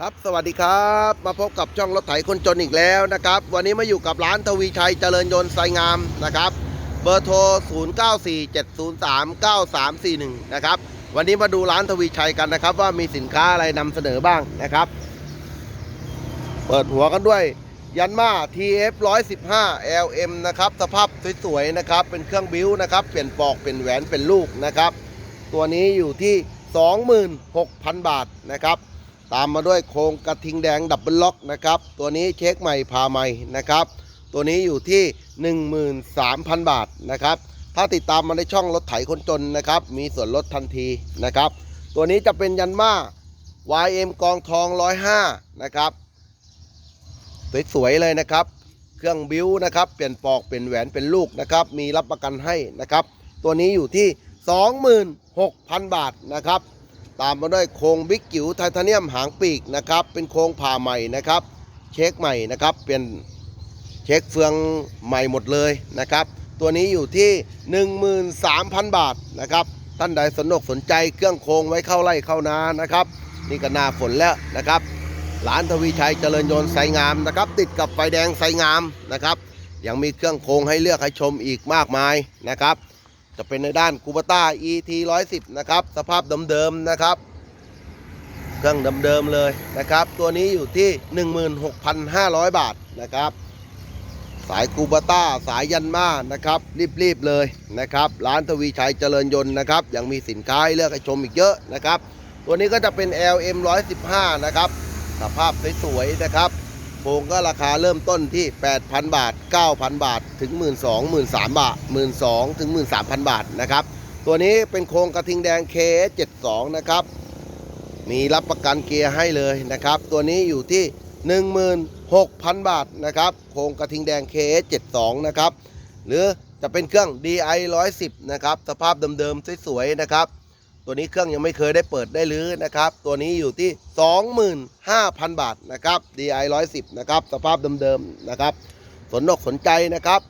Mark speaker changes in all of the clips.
Speaker 1: ครับสวัสดีครับ มาพบกับช่องรถไถคนจนอีกแล้วนะครับ วันนี้มาอยู่กับร้านทวีชัยเจริญยนต์ไซงามนะครับ เบอร์โทร 0947039341 นะครับ วันนี้มาดูร้านทวีชัยกันนะครับ ว่ามีสินค้าอะไรนำเสนอบ้างนะครับ เปิดหัวกันด้วย ยันมา TF 115 LM นะครับ สภาพสวยๆนะครับ เป็นเครื่องบิ้วนะครับ เปลี่ยนปอก เป็นแหวน เป็นลูกนะครับ ตัวนี้อยู่ที่ 26,000 บาทนะครับ ตามมาด้วยโครงกระทิงแดงดับเบิลล็อกนะครับ ตัวนี้เช็คใหม่พาใหม่นะครับ ตัวนี้อยู่ที่ 13,000 บาทนะครับ ถ้าติดตามมาในช่องรถไถคนจนนะครับ มีส่วนลดทันทีนะครับ ตัวนี้จะเป็นยันมา YM กองทอง 105 นะครับ สวยๆเลยนะครับ เครื่องบิ้วนะครับ เปลี่ยนปอก เปลี่ยนแหวน เป็นลูกนะครับ มีรับประกันให้นะครับ ตัวนี้อยู่ที่ 26,000 บาทนะครับ ตามมาด้วยโครงบิ๊กจิ๋วไทเทเนียมหางปีกนะครับ เป็นโครงผ่าใหม่นะครับ เช็คใหม่นะครับ เป็นเช็คเฟืองใหม่หมดเลยนะครับ ตัวนี้อยู่ที่ 13,000 บาทนะครับ ท่านใดสนอกสนใจเครื่องโครงไว้เข้าไร่เข้านานะครับ นี่ก็หนาฝนแล้วนะครับร้านทวีชัยเจริญยนต์ไซงามนะครับ ติดกับไฟแดงไซงามนะครับ ยังมีเครื่องโครงให้เลือกให้ชมอีกมากมายนะครับ จะเป็นในด้านคูปต้า ET 110 นะครับ สภาพเดิมๆนะครับ เครื่องเดิมๆเลยนะครับ ตัวนี้อยู่ที่ 16,500 บาทนะครับ สายคูปต้าสายยันมานะครับ รีบๆเลยนะครับ ร้านทวีชัยเจริญยนต์นะครับ ยังมีสินค้าให้เลือกให้ชมอีกเยอะนะครับ ตัวนี้ก็จะเป็น LM 115 นะครับ สภาพสวยๆนะครับ โครงก็ราคาเริ่มต้นที่ 8,000 บาท 9,000 บาท ถึง 12,000 0 3บาท 12,000ถึง 13,000 บาทนะครับ ตัวนี้เป็นโครงกระทิงแดง K72 นะครับ มีรับประกันเกียร์ให้เลยนะครับ ตัวนี้อยู่ที่ 16,000 บาทนะครับ โครงกระทิงแดง K72 นะครับ หรือจะเป็นเครื่อง DI 110 นะครับ สภาพเดิมๆ สวยๆ นะครับ ตัวนี้เครื่องยังไม่เคยได้เปิดได้รื้อนะครับ ตัวนี้อยู่ที่ 25,000 บาทนะครับ DI 110 นะครับ สภาพเดิมๆนะครับ สนอกสนใจนะครับ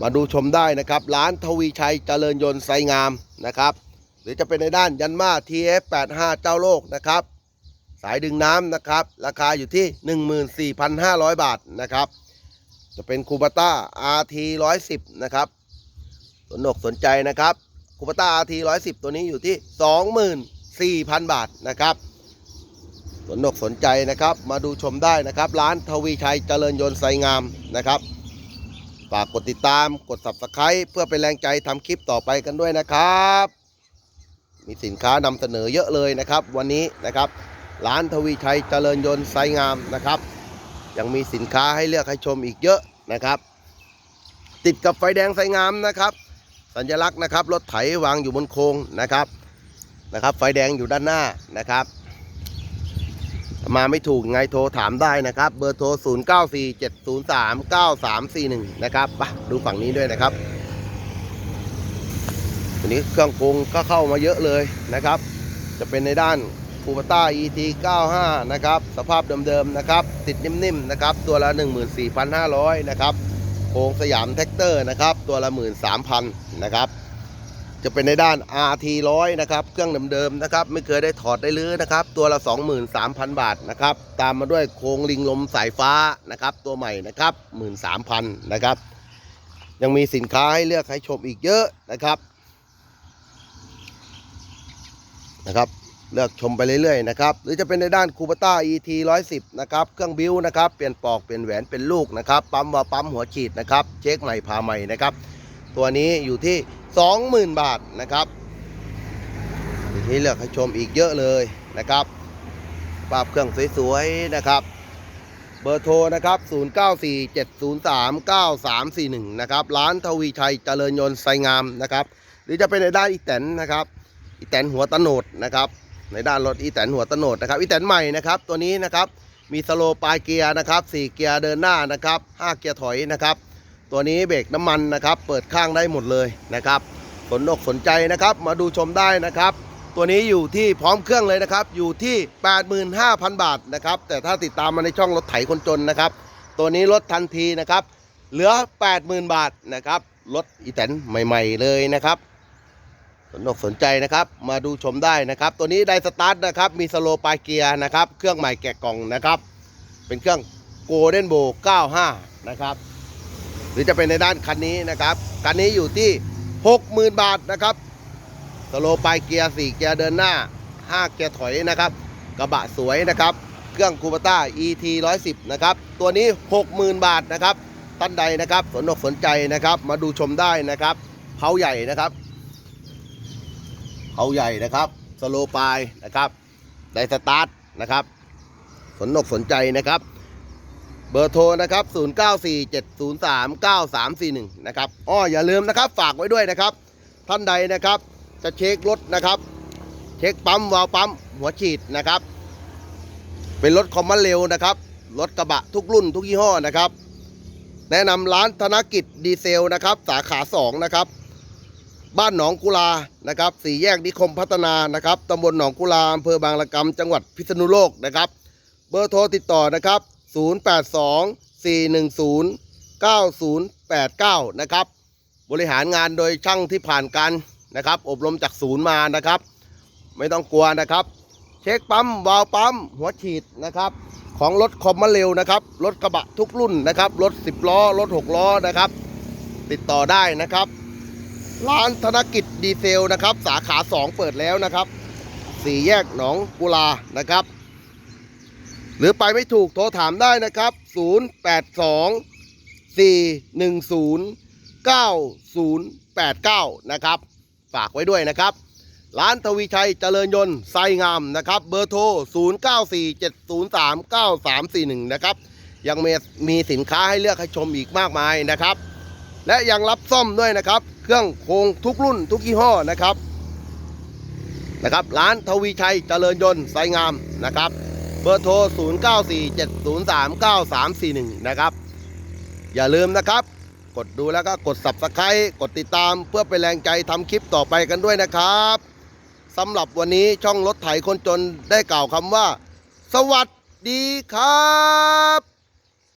Speaker 1: มาดูชมได้นะครับ ร้านทวีชัยเจริญยนต์ไซงามนะครับ หรือจะเป็นในด้านยันมา TF85 เจ้าโลกนะครับ สายดึงน้ำนะครับ ราคาอยู่ที่ 14,500 บาทนะครับ จะเป็นคูปต้า RT 110 นะครับ สนอกสนใจนะครับ คูปต้า RT 110ตัวนี้อยู่ที่ 24,000 บาทนะครับ สนอกสนใจนะครับ มาดูชมได้นะครับ ร้านทวีชัยเจริญยนต์ไซงามนะครับฝากกดติดตามกด subscribe เพื่อเป็นแรงใจทำคลิปต่อไปกันด้วยนะครับ มีสินค้านำเสนอเยอะเลยนะครับ วันนี้นะครับร้านทวีชัยเจริญยนต์ไซงามนะครับ ยังมีสินค้าให้เลือกให้ชมอีกเยอะนะครับ ติดกับไฟแดงไซงามนะครับ สัญลักษณ์นะครับรถไถวางอยู่บนโครงนะครับนะครับ ไฟแดงอยู่ด้านหน้านะครับ มาไม่ถูกไงโทรถามได้นะครับ เบอร์โทร 0 9 4 7 0 3 9 3 4 1 นะครับไปดูฝั่งนี้ด้วยนะครับทีนี้เครื่องปรุงก็เข้ามาเยอะเลยนะครับ จะเป็นในด้านคูปต้า ET 95 นะครับ สภาพเดิมๆนะครับ ติดนิ่มๆนะครับ ตัวละ 14,500 นะครับ ครงสยามแท็กเตอร์นะครับ ตัวละ 13,000นะครับ จะเป็นในด้าน RT 100 นะครับ เครื่องเดิมๆนะครับ ไม่เคยได้ถอดได้ลื้อนะครับ ตัวละ 23,000 บาทนะครับ ตามมาด้วยโครงลิงลมสายฟ้านะครับ ตัวใหม่นะครับ 13,000นะครับ ยังมีสินค้าให้เลือกให้ชมอีกเยอะนะครับนะครับ เลือกชมไปเรื่อยๆนะครับหรือจะเป็นในด้านคูปต้า ET 110นะครับเครื่องบิวนะครับเปลี่ยนปอกเปลี่ยนแหวนเป็นลูกนะครับปั๊มวาล์วปั๊มหัวฉีดนะครับเช็คใหม่พาใหม่นะครับตัวนี้อยู่ที่ 20,000 บาทนะครับมีให้เลือกให้ชมอีกเยอะเลยนะครับภาพเครื่องสวยๆนะครับ เบอร์โทรนะครับ 0947039341 นะครับ ร้านทวีชัยเจริญยนต์ไซงามนะครับ หรือจะเป็นในด้านอีแตนนะครับ อีแตนหัวตะโนดนะครับ ในด้านรถอีแตนหัวตโนดนะครับอีแตนใหม่นะครับตัวนี้นะครับมีสโลว์ปลายเกียร์นะครับสี่เกียร์เดินหน้านะครับห้าเกียร์ถอยนะครับ ตัวนี้เบรกน้ำมันนะครับ เปิดข้างได้หมดเลยนะครับสนอกสนใจนะครับ มาดูชมได้นะครับ ตัวนี้อยู่ที่พร้อมเครื่องเลยนะครับ อยู่ที่ 85,000 บาทนะครับ แต่ถ้าติดตามมาในช่องรถไถคนจนนะครับ ตัวนี้ลดทันทีนะครับ เหลือ 80,000 บาทนะครับรถอีแตนใหม่ ๆ เลยนะครับ สนอกสนใจนะครับ มาดูชมได้นะครับ ตัวนี้ไดสตาร์ทนะครับ มีสโลปายเกียร์นะครับ เครื่องใหม่แกะกล่องนะครับ เป็นเครื่องโกลเด้นโบ95 นะครับ หรือจะเป็นในด้านคันนี้นะครับ คันนี้อยู่ที่ 60,000 บาทนะครับ สโลปายเกียร์ 4 เกียร์เดินหน้า 5 เกียร์ถอยนะครับ กระบะสวยนะครับ เครื่องคูปต้า ET 110 นะครับ ตัวนี้ 60,000 บาทนะครับ ท่านใดนะครับ สนอกสนใจนะครับ มาดูชมได้นะครับเผาใหญ่นะครับ เผาใหญ่นะครับสโลปายนะครับไดสตาร์ทนะครับ สนอกสนใจนะครับ เบอร์โทรนะครับ 0947039341 นะครับอ้ออย่าลืมนะครับ ฝากไว้ด้วยนะครับ ท่านใดนะครับ จะเช็ครถนะครับ เช็คปั๊มวาล์วปั๊มหัวฉีดนะครับ เป็นรถคอมมันเร็วนะครับ รถกระบะทุกรุ่นทุกยี่ห้อนะครับ แนะนำร้านธนกิจดีเซลนะครับ สาขา 2 นะครับ บ้านหนองกุลานะครับสี่แยกนิคมพัฒนานะครับตำบลหนองกุลาอำเภอบางละกำจังหวัดพิษณุโลกนะครับ เบอร์โทรติดต่อนะครับ 082 410 9089 นะครับ บริหารงานโดยช่างที่ผ่านการนะครับ อบรมจากศูนย์มานะครับ ไม่ต้องกลัวนะครับ เช็คปั๊มวาล์วปั๊ม หัวฉีดนะครับ ของรถคอมมาเร็วนะครับ รถกระบะทุกรุ่นนะครับ รถ 10 ล้อ รถ 6 ล้อนะครับ ติดต่อได้นะครับ ร้านธนกิจดีเซลนะครับ สาขา 2 เปิดแล้วนะครับสี่แยกหนองกุลานะครับ หรือไปไม่ถูกโทรถามได้นะครับ 082 410 9089 นะครับ ฝากไว้ด้วยนะครับ ร้านทวีชัยเจริญยนต์ไซงามนะครับ เบอร์โทร 0947039341 นะครับ ยังมีมีสินค้าให้เลือกให้ชมอีกมากมายนะครับ และยังรับซ่อมด้วยนะครับ เครื่องโครงทุกรุ่นทุกยี่ห้อนะครับนะครับ ร้านทวีชัยเจริญยนต์ไซงามนะครับ เบอร์โทร 0947039341 นะครับ อย่าลืมนะครับ กดดูแล้วก็กด subscribe กดติดตามเพื่อเป็นแรงใจทำคลิปต่อไปกันด้วยนะครับสำหรับวันนี้ช่องรถไถคนจนได้กล่าวคำว่า สวัสดีครับ